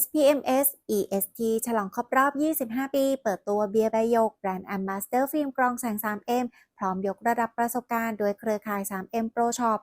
SPMS EST ฉลองครบรอบ 25 ปี เปิดตัวเบียร์ใบยก แบรนด์ Ambassador ฟิล์มกรองแสง 3M พร้อมยกระดับประสบการณ์โดยเครือข่าย 3M Pro Shop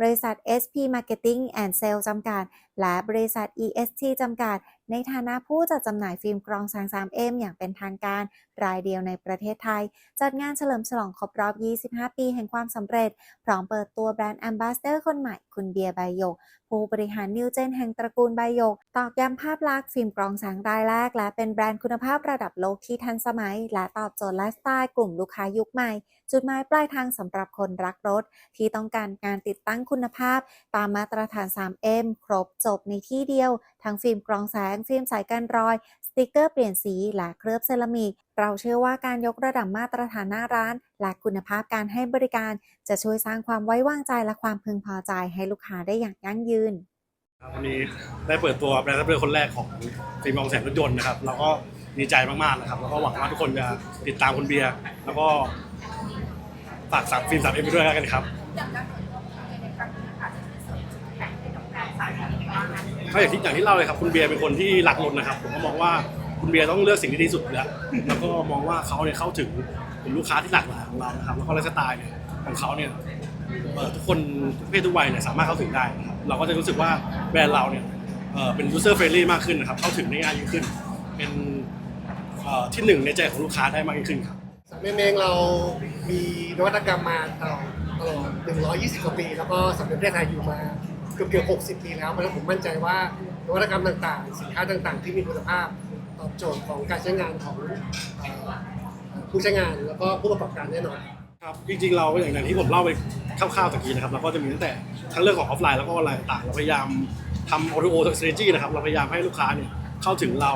บริษัท SP Marketing and Sales จำกัด และบริษัท EST จำกัด ในฐานะผู้จัดจำหน่ายฟิล์มกรองแสง 3M อย่างเป็นทางการรายเดียวในประเทศไทย จัดงานเฉลิมฉลองครบรอบ 25 ปีแห่งความสำเร็จ พร้อมเปิดตัวแบรนด์ Ambassador คนใหม่คุณเบียร์ใบยก ผู้บริหารนิวเจนแห่งตระกูลใบยก ตอกย้ำภาพลักษณ์ฟิล์มกรองแสงรายแรก และเป็นแบรนด์คุณภาพระดับโลกที่ทันสมัย และตอบโจทย์ไลฟ์สไตล์กลุ่มลูกค้ายุคใหม่ จุดหมายปลายทางสำหรับคนรักรถ ที่ต้องการการติดตั้งคุณภาพ ตามมาตรฐาน 3M ครบจบในที่เดียวทั้งฟิล์มกรองแสง ฟิล์มใสกันรอย สติกเกอร์เปลี่ยนสี และเคลือบเซรามิก เราเชื่อว่าการยกระดับมาตรฐานหน้าร้าน และคุณภาพการให้บริการ จะช่วยสร้างความไว้วางใจและความพึงพอใจให้ลูกค้าได้อย่างยั่งยืนวันนี้ได้เปิดตัวแบรนด์รับเรือคนแรกของฟิล์มมองแสงรถยนต์นะครับเราก็ดีใจมากๆนะครับแล้วก็หวังว่าทุกคนจะติดตามคุณเบียร์แล้วก็ฝากสามฟิล์มสามเอ็มไปด้วยแล้วกันครับ ก็อย่างที่อย่างที่เล่าเลยครับคุณเบียร์เป็นคนที่รักรถนะครับ ผมก็มองว่าคุณเบียร์ต้องเลือกสิ่งที่ดีที่สุดอยู่แล้วแล้วก็มองว่าเขาเนี่ยเข้าถึงกลุ่มลูกค้าที่หลากหลายของเรานะครับแล้วก็ไลฟ์สไตล์เนี่ยของเขาเนี่ยเอ่อทุกคนทุกเพศทุกวัยเนี่ยสามารถเข้าถึงได้นะครับเราก็จะรู้สึกว่าแบรนด์เราเนี่ยเอ่อเป็น user friendly มากขึ้นนะครับเข้าถึงได้ง่ายยิ่งขึ้น เป็นเอ่อที่หนึ่งในใจของลูกค้าได้มากยิ่งขึ้นครับสามเมงเรามีนวัตกรรมมาตลอดตลอด 120 กว่าปี แล้วก็สำเร็จประเทศไทยอยู่มา เกือบเกือบ60 ปีแล้วเพราะฉะนั้นผมมั่นใจว่านวัตกรรมต่างๆ สินค้าต่างๆ ที่มีคุณภาพตอบโจทย์ของการใช้งานของเอ่อผู้ใช้งานแล้วก็ผู้ประกอบการแน่นอน ครับจริงๆเราอย่างอย่างที่ผมเล่าไปคร่าวๆตะกี้นะครับเราก็จะมีตั้งแต่ทั้งเรื่องของออฟไลน์แล้วก็ออนไลน์ต่างๆเราพยายามทำ O2O strategy นะครับเราพยายามให้ลูกค้าเนี่ยเข้าถึงเรา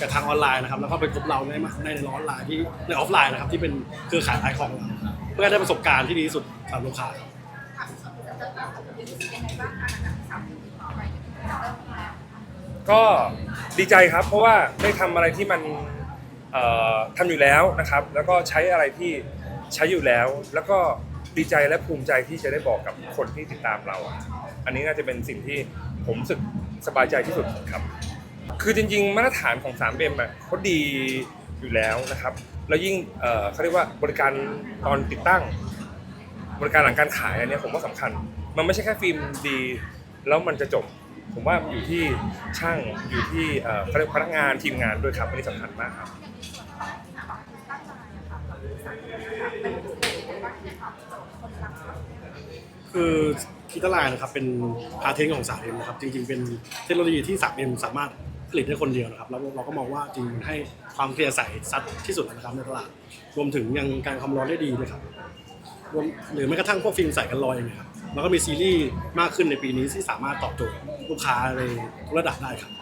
กับทางออนไลน์นะครับแล้วก็ไปพบเราในในในออนไลน์ที่ในออฟไลน์นะครับที่เป็นเครือข่ายขายของเราเพื่อให้ได้ประสบการณ์ที่ดีที่สุดสำหรับลูกค้าครับ ก็ดีใจครับ เพราะว่าได้ทำอะไรที่มันเอ่อทำอยู่แล้วนะครับ แล้วก็ใช้อะไรที่ใช้อยู่แล้ว แล้วก็ดีใจและภูมิใจที่จะได้บอกกับคนที่ติดตามเราอันนี้น่าจะเป็นสิ่งที่ผมรู้สึกสบายใจที่สุดครับ คือจริงๆ มาตรฐานของ 3M อะเขาดีอยู่แล้วนะครับ แล้วยิ่งเอ่อเขาเรียกว่าบริการตอนติดตั้ง บริการหลังการขายอันเนี้ยผมว่าสำคัญ มันไม่ใช่แค่ฟิล์มดี แล้วมันจะจบ ผมว่ามันอยู่ที่ช่างอยู่ที่เอ่อเขาเรียกพนักงานทีมงานด้วยครับอันนี้สำคัญมากครับคือคิตาไลน์นะครับเป็นพาเทนของ 3M นะครับจริงๆเป็นเทคโนโลยีที่ 3M สามารถผลิตได้คนเดียวนะครับแล้วเราก็มองว่าจริงให้ความเคลียร์ใสซัดที่สุดนะครับในตลาดรวมถึงยังการความร้อนได้ดีด้วยครับรวมหรือแม้กระทั่งพวกฟิล์มใสกันรอยองเงี้ยครับ แล้วก็มีซีรีส์มากขึ้นในปีนี้ที่สามารถตอบโจทย์ลูกค้าในทุกระดับได้ครับ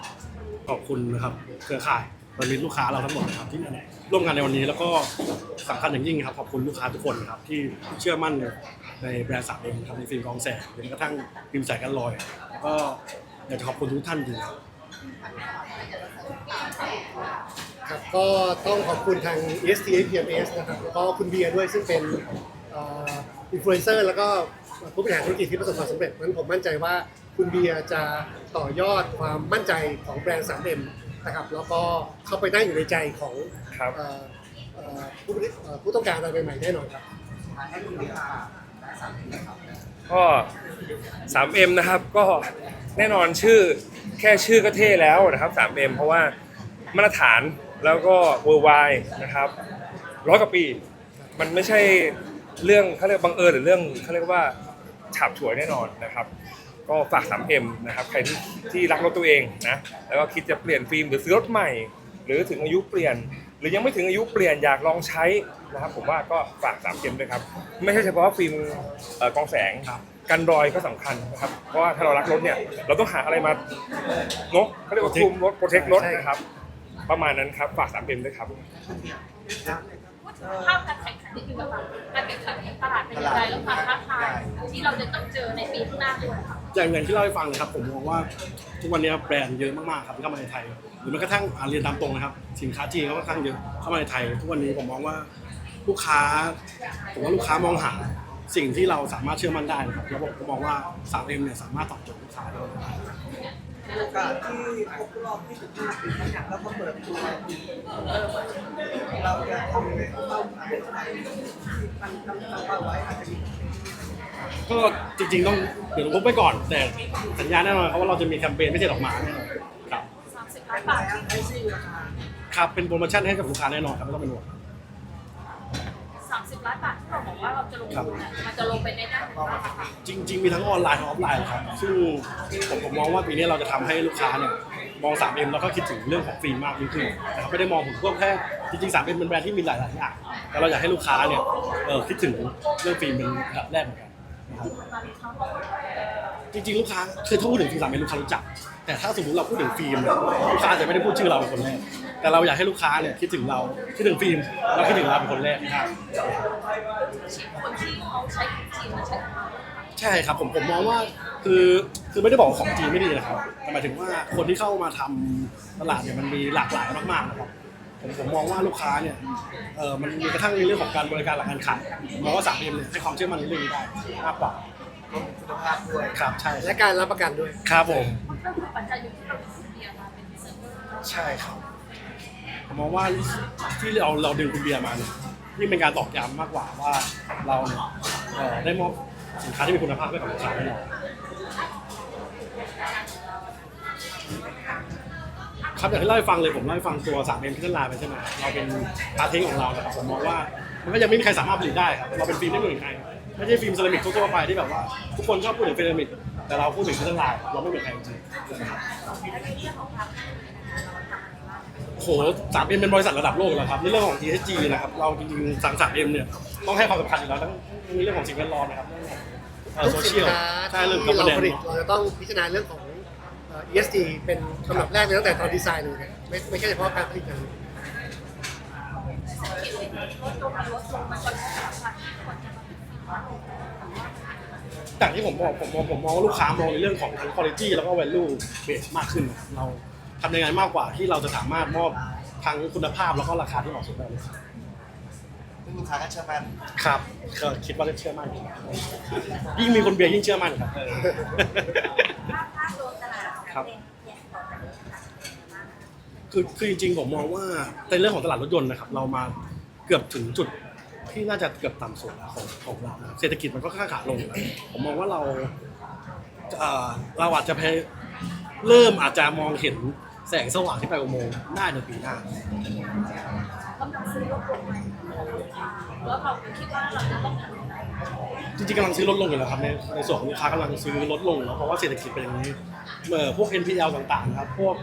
ขอบคุณนะครับ เครือข่ายบริษัทลูกค้าเราทั้งหมดนะครับที่ร่วมงานในวันนี้แล้วก็สำคัญอย่างยิ่งครับขอบคุณลูกค้าทุกคนนะครับที่เชื่อมั่นในแบรนด์สามเองครับในฟิล์มกองแสงหรือแม้กระทั่งฟิล์มใสกันรอยแล้วก็อยากจะขอบคุณทุกท่านจริงครับครับก็ต้องขอบคุณทาง EST PMS นะครับแล้วก็คุณเบียร์ด้วยซึ่งเป็นอินฟลูเอนเซอร์แล้วก็ ผู้บริหารธุรกิจที่ประสบความสำเร็จนั้นผมมั่นใจว่าคุณเบียร์จะต่อยอดความมั่นใจของแบรนด์ 3M นะครับแล้วก็เข้าไปนั่งอยู่ในใจของครับ เอ่อเอ่อผู้บริเอ่อผู้ต้องการอะไรใหม่ๆแน่นอนครับ ก็ 3M นะครับก็แน่นอนชื่อแค่ชื่อก็เท่แล้วนะครับ 3M เพราะว่ามาตรฐานแล้วก็ worldwide นะครับร้อยกว่าปี มันไม่ใช่เรื่องเขาเรียกบังเอิญหรือเรื่องเขาเรียกว่า ฉาบฉวยแน่นอนนะครับ ก็ฝาก 3M นะครับใครที่ที่รักรถตัวเองนะแล้วก็คิดจะเปลี่ยนฟิล์มหรือซื้อรถใหม่ หรือถึงอายุเปลี่ยน หรือยังไม่ถึงอายุเปลี่ยนอยากลองใช้นะครับ ผมว่าก็ฝาก 3M ด้วยครับไม่ใช่เฉพาะฟิล์มเอ่อกองแสงครับกันรอยก็สำคัญนะครับ เพราะว่าถ้าเรารักรถเนี่ยเราต้องหาอะไรมาเนกเขาเรียกว่าคุมรถโปรเทครถนะครับ ประมาณนั้นครับฝาก 3M ด้วยครับ ภาพการแข่งขันที่คือแบบการแข่งขันในตลาดเป็นยังไงแล้วความท้าทายที่เราจะต้องเจอในปีข้างหน้าด้วยค่ะอย่างอย่างที่เล่าให้ฟังเลยครับผมมองว่าทุกวันนี้แบรนด์เยอะมากๆครับที่เข้ามาในไทย หรือแม้กระทั่งอ่าเรียนตามตรงนะครับ สินค้าจีนก็ค่อนข้างเยอะเข้ามาในไทย ทุกวันนี้ผมมองว่าลูกค้าผมว่าลูกค้ามองหาสิ่งที่เราสามารถเชื่อมั่นได้นะครับแล้วผมก็มองว่า 3M เนี่ยสามารถตอบโจทย์ลูกค้าได้ โอกาสที่ครบรอบ25ปีนะครับแล้วก็เปิดตัวเริ่มใหม่เราจะทำในเป้าหมายเท่าไหร่ที่ตั้งตั้งตั้งเป้าไว้อาจจะมีก็จริงๆต้องเดี๋ยวผมไปก่อน แต่สัญญาแน่นอนครับว่าเราจะมีแคมเปญพิเศษออกมาแน่นอนครับสามสิบล้านบาทที่ไอซิ่งราคาครับเป็นโปรโมชั่นให้กับลูกค้าแน่นอนครับไม่ต้องเป็นห่วงสามสิบล้านบาทที่เรา บอกว่าเราจะลงทุนเนี่ยมันจะลงไปในด้านไหนบ้างอะคะจริง ๆ มีทั้งออนไลน์ทั้งออฟไลน์ครับ ซึ่งผมผมมองว่าปีนี้เราจะทำให้ลูกค้าเนี่ยมอง 3M แล้วก็คิดถึงเรื่องของฟิล์มมากยิ่งขึ้นนะครับไม่ได้มองถึงพวกแค่จริงๆ 3M เป็นแบรนด์ที่มีหลายๆอย่างแต่เราอยากให้ลูกค้าเนี่ยเออคิดถึงเรื่องฟิล์มเป็นอันดับแรกเหมือนกัน นะครับจริงๆลูกค้าคือถ้าพูดถึงฟิล์ม 3M ลูกค้ารู้จัก แต่ถ้าสมมติเราพูดถึงฟิล์มเนี่ยลูกค้าอาจจะไม่ได้พูดชื่อเราเป็นคนแรกแต่เราอยากให้ลูกค้าเนี่ยคิดถึงเราคิดถึงฟิล์มแล้วคิดถึงเราเป็นคนแรกนะครับคนที่เขาใช้จริงมาใช้ของเราใช่ครับผมผมมองว่าคือคือไม่ได้บอกว่าของจีนไม่ดีนะครับแต่หมายถึงว่าคนที่เข้ามาทำตลาดเนี่ยมันมีหลากหลายมากๆนะครับ ผมผมมองว่าลูกค้าเนี่ยเออมันมีกระทั่งในเรื่องของการบริการหลังการขายผมมองว่าสามเอ็มเนี่ยให้ความเชื่อมั่นในเรื่องนี้ได้มากกว่าคุณภาพด้วยครับใช่และการรับประกันด้วย ครับผมมันก็คือปัจจัยอยู่ที่เราเป็นคนเดียวมาเป็นเซิร์ฟเวอร์ใช่ครับผมมองว่าที่เราเราดึงคุณเบียร์มาเนี่ยนี่เป็นการตอกย้ำมากกว่าว่าเราเนี่ยเอ่อได้มอบสินค้าที่มีคุณภาพให้กับลูกค้าแน่นอน ครับอย่างที่เล่าให้ฟังเลยผมเล่าให้ฟังตัวสามเอ็มพิจารณาไปใช่ไหมเราเป็นพาร์ทเทงของเรานะครับผมมองว่ามันก็ยังไม่มีใครสามารถผลิตได้ครับเราเป็นฟิล์มที่ไม่เหมือนใครไม่ใช่ฟิล์มเซรามิกทั่วๆไปที่แบบว่า ทุกคนชอบพูดถึงเซรามิกแต่เราพูดถึงพิจารณาเราไม่เหมือนใครจริงๆนะครับโหสามเอ็มเป็นบริษัทระดับโลกแล้วครับในเรื่องของ TSG นะครับเราจริงๆสังสามเอ็มเนี่ยต้องให้ความสำคัญอยู่แล้วทั้งในเรื่องของสิ่งแวดล้อมนะครับเรื่องของเอ่อทุโซกสิเชีนยลค้าใช่เรื่องที่กับประเราเด็นผลิตเราจะต้องพิจารณาเรื่องของเอ่อ ESG เป็นลำดับแรกเลยตั้งแต่ตอนดีไซน์เลยนะไม่ไม่ใช่เฉพาะการผลิตอย่างเดียวลดลงมันลดลงมันก็ลดราคาควรจะมาเป็นสินค้าจากที่ผมบอกผมมองผมมองว่าลูกค้ามองในเรื่องของทั้ง quality แล้วก็ value base มากขึ้น เราทำยังไงมากกว่าที่เราจะสามารถมอบทั้งคุณภาพแล้วก็ราคาที่เหมาะสมได้เลยซึ่งลูกค้าก็เชื่อมั่นครับก็คิดว่าจะเชื่อมั่นครับยิ่งมีคนเบียร์ยิ่งเชื่อมั่นครับ ครับ คือคือจริงๆผมมองว่าในเรื่องของตลาดรถยนต์นะครับ เรามาเกือบถึงจุดที่น่าจะเกือบต่ำสุดแล้วของของเรานะเศรษฐกิจมันก็ค่อนข้างขาลงแล้วผมมองว่าเราเอ่อเราอาจจะพยเริ่มอาจจะมองเห็นแสงสว่างที่ปลายอุโมงค์ได้ในปีหน้า กำลังซื้อลดลงไหมแล้วเราคิดว่าเราจะต้องทำยังไง จริงๆกำลังซื้อลดลงอยู่แล้วครับในในส่วนของลูกค้ากำลังซื้อลดลงแล้วเพราะว่าเศรษฐกิจเป็นอย่างนี้เอ่อพวก NPL ต่างๆนะครับพวก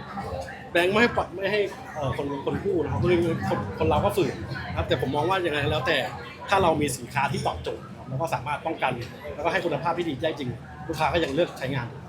แบงค์ไม่ให้ปล่อยไม่ให้เอ่อคนคนกู้นะครับคือคนคนเราก็ฝืนนะครับแต่ผมมองว่ายังไงแล้วแต่ถ้าเรามีสินค้าที่ตอบโจทย์นะครับแล้วก็สามารถป้องกัน แล้วก็ให้คุณภาพที่ดีได้จริง ลูกค้าก็ยังเลือกใช้งานอยู่